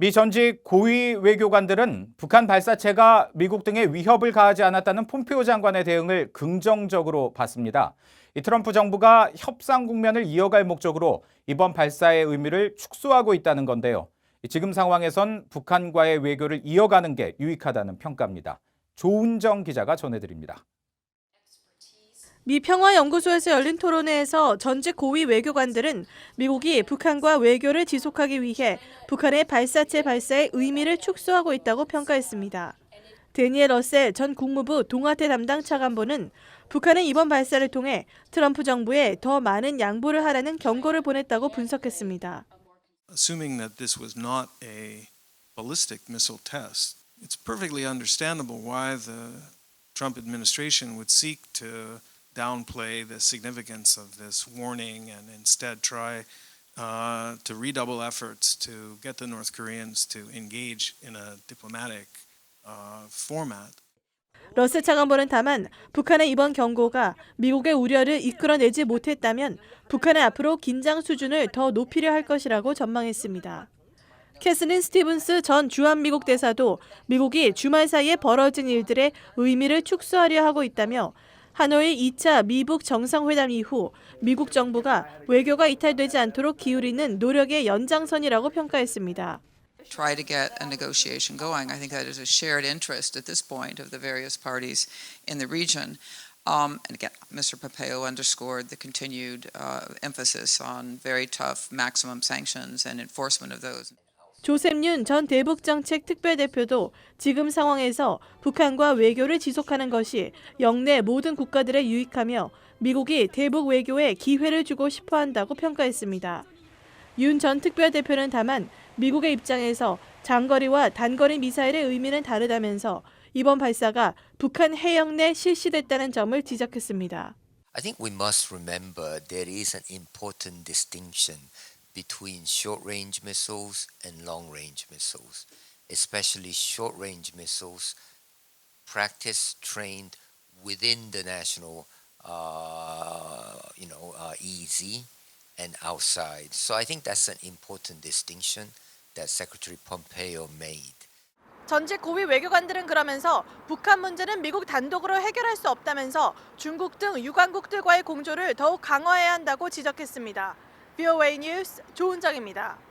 미 전직 고위 외교관들은 북한 발사체가 미국 등에 위협을 가하지 않았다는 폼페오 장관의 대응을 긍정적으로 봤습니다. 이 트럼프 정부가 협상 국면을 이어갈 목적으로 이번 발사의 의미를 축소하고 있다는 건데요. 지금 상황에선 북한과의 외교를 이어가는 게 유익하다는 평가입니다. 조은정 기자가 전해드립니다. 미 평화연구소에서 열린 토론회에서 전직 고위 외교관들은 미국이 북한과 외교를 지속하기 위해 북한의 발사체 발사의 의미를 축소하고 있다고 평가했습니다. 데니엘 러셀 전 국무부 동아태 담당 차관보는 북한은 이번 발사를 통해 트럼프 정부에 더 많은 양보를 하라는 경고를 보냈다고 분석했습니다. assuming that this was not a ballistic missile test, it's perfectly understandable why the Trump administration would seek to downplay the significance of this warning and instead try uh, to redouble efforts to get the North Koreans to engage in a diplomatic uh, format. 러셀 차관보는 다만 북한의 이번 경고가 미국의 우려를 이끌어내지 못했다면 북한은 앞으로 긴장 수준을 더 높이려 할 것이라고 전망했습니다. 캐슬린 스티븐스 전 주한미국 대사도 미국이 주말 사이에 벌어진 일들의 의미를 축소하려 하고 있다며 하노이 2차 미북 정상회담 이후 미국 정부가 외교가 이탈되지 않도록 기울이는 노력의 연장선이라고 평가했습니다. Um, uh. 조셉 윤 전 대북정책 특별대표도 지금 상황에서 북한과 외교를 지속하는 것이 영내 모든 국가들에 유익하며 미국이 대북 외교에 기회를 주고 싶어 한다고 평가했습니다. 윤 전 특별대표는 다만 미국의 입장에서 장거리와 단거리 미사일의 의미는 다르다면서 이번 발사가 북한 해역 내 실시됐다는 점을 지적했습니다. I think we must remember there is an important distinction between short range missiles and long range missiles, especially short range missiles practice trained within the national uh, you know uh, EZ and outside. So I think that's an important distinction that Secretary Pompeo made. 전직 고위 외교관들은 그러면서 북한 문제는 미국 단독으로 해결할 수 없다면서 중국 등 유관국들과의 공조를 더욱 강화해야 한다고 지적했습니다. VOA 뉴스 조은정입니다.